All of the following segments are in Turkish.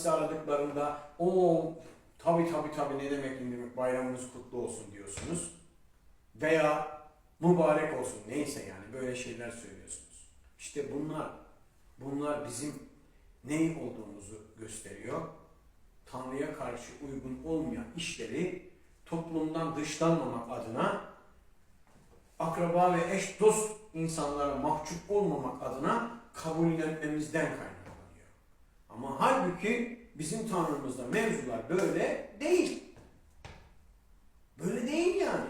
sizi aradıklarında o tabi tabi tabi ne demek ne demek bayramınız kutlu olsun diyorsunuz. Veya mübarek olsun neyse yani böyle şeyler söylüyorsunuz. İşte bunlar bunlar bizim ney olduğumuzu gösteriyor. Tanrı'ya karşı uygun olmayan işleri toplumdan dışlanmamak adına akraba ve eş dost insanlara mahcup olmamak adına kabullenmemizden kaynaklanıyor. Ama halbuki bizim Tanrımızda mevzular böyle değil. Böyle değil yani.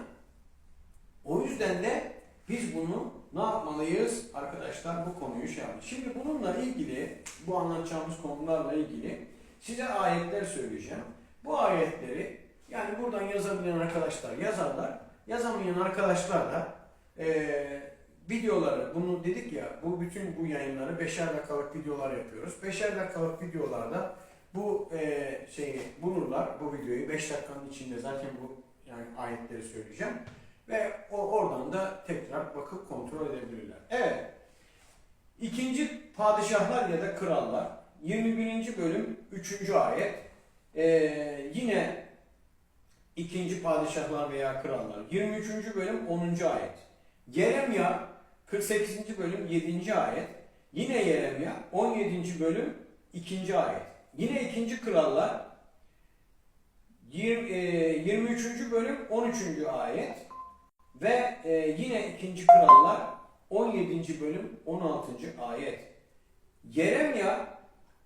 O yüzden de biz bunu ne yapmalıyız? Arkadaşlar bu konuyu şey yapalım. Şimdi bununla ilgili, bu anlatacağımız konularla ilgili size ayetler söyleyeceğim. Bu ayetleri yani buradan yazabilen arkadaşlar yazarlar. Yazamayan arkadaşlar da eee, videoları, bunu dedik ya, bu bütün bu yayınları beşer dakikalık videolar yapıyoruz. Beşer dakikalık videolarda bu eee şeyi bulurlar, bu videoyu 5 dakikanın içinde zaten bu yani ayetleri söyleyeceğim. Ve o, oradan da tekrar bakıp kontrol edebilirler. Evet. İkinci padişahlar ya da krallar 21. bölüm 3. ayet. Ee, yine ikinci padişahlar veya krallar 23. bölüm 10. ayet. Yeremya 48. bölüm 7. ayet. Yine Yeremya 17. bölüm 2. ayet. Yine ikinci krallar yir- e, 23. bölüm 13. ayet. Ve e, yine ikinci krallar 17. bölüm 16. ayet. Yeremya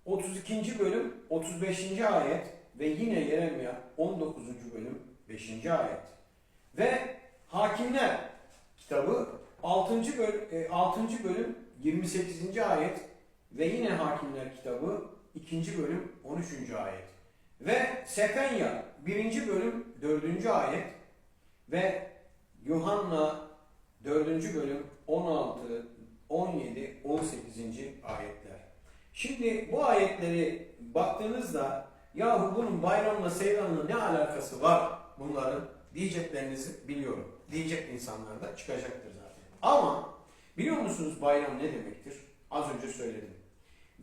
32. bölüm 35. ayet ve yine Yeremya 19. bölüm 5. ayet. Ve Hakimler kitabı 6. bölüm, 6. bölüm 28. ayet ve yine Hakimler kitabı 2. bölüm 13. ayet. Ve Sefenya 1. bölüm 4. ayet ve Yuhanna 4. bölüm 16, 17, 18. ayetler. Şimdi bu ayetleri baktığınızda yahu bunun bayramla seyranla ne alakası var bunların diyeceklerinizi biliyorum. Diyecek insanlar da çıkacaktır zaten. Ama biliyor musunuz bayram ne demektir? Az önce söyledim.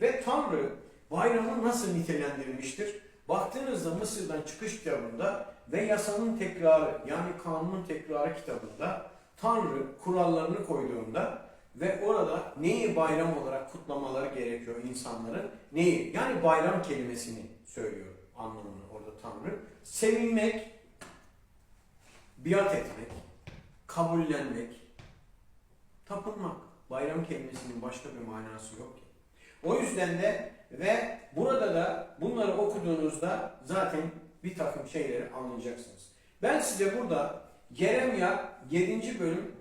Ve Tanrı bayramı nasıl nitelendirmiştir? Baktığınızda Mısır'dan çıkış kitabında ve yasanın tekrarı yani kanunun tekrarı kitabında Tanrı kurallarını koyduğunda ve orada neyi bayram olarak kutlamaları gerekiyor insanların? Neyi? Yani bayram kelimesini söylüyor anlamını orada Tanrı. Sevinmek, biat etmek, kabullenmek, tapınmak. Bayram kelimesinin başka bir manası yok ki. O yüzden de ve burada da bunları okuduğunuzda zaten bir takım şeyleri anlayacaksınız. Ben size burada Yeremya 7. bölüm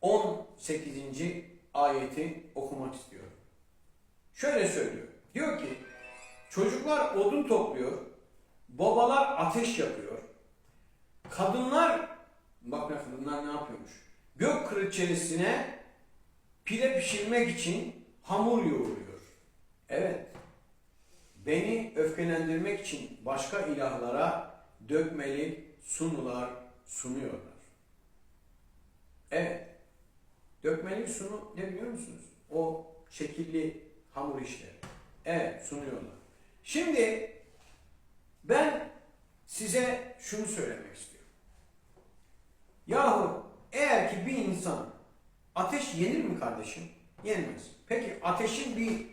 18. ayeti okumak istiyorum. Şöyle söylüyor. Diyor ki çocuklar odun topluyor, babalar ateş yapıyor, kadınlar bak kadınlar ne yapıyormuş? Gök kırıkçelisine pide pişirmek için hamur yoğuruyor. Evet. Beni öfkelendirmek için başka ilahlara dökmeli sunular sunuyorlar. Evet. Dökmeli sunu ne biliyor musunuz? O şekilli hamur işleri. Evet sunuyorlar. Şimdi ben size şunu söylemek istiyorum. Yahu eğer ki bir insan ateş yenir mi kardeşim? Yenmez. Peki ateşin bir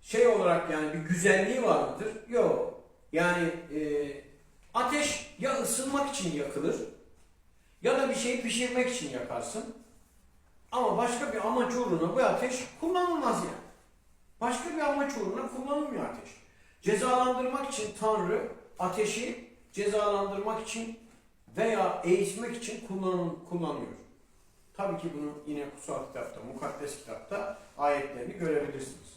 şey olarak yani bir güzelliği var mıdır? Yok. Yani e, ateş ya ısınmak için yakılır ya da bir şeyi pişirmek için yakarsın. Ama başka bir amaç uğruna bu ateş kullanılmaz yani. Başka bir amaç uğruna kullanılmıyor ateş. Cezalandırmak için Tanrı ateşi cezalandırmak için veya eğitmek için kullan, kullanıyor. Tabii ki bunu yine kutsal kitapta, mukaddes kitapta ayetlerini görebilirsiniz.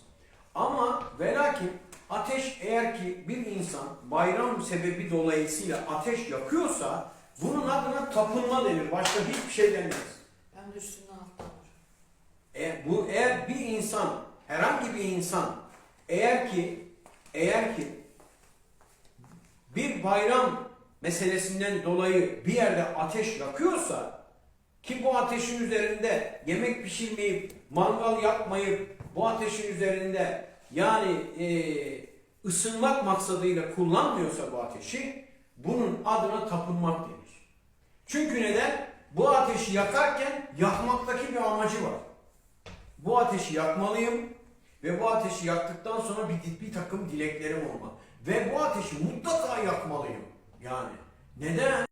Ama ve lakin ateş eğer ki bir insan bayram sebebi dolayısıyla ateş yakıyorsa bunun adına tapınma denir. Başka hiçbir şey denmez. Ben de üstünden alttan var. E, bu eğer bir insan, herhangi bir insan eğer ki eğer ki bir bayram meselesinden dolayı bir yerde ateş yakıyorsa ki bu ateşin üzerinde yemek pişirmeyip mangal yakmayıp bu ateşin üzerinde yani e, ısınmak maksadıyla kullanmıyorsa bu ateşi bunun adına tapınmak denir. Çünkü neden? Bu ateşi yakarken yakmaktaki bir amacı var. Bu ateşi yakmalıyım ve bu ateşi yaktıktan sonra bir, bir takım dileklerim olmalı. Ve bu ateşi mutlaka yakmalıyım. Yani neden?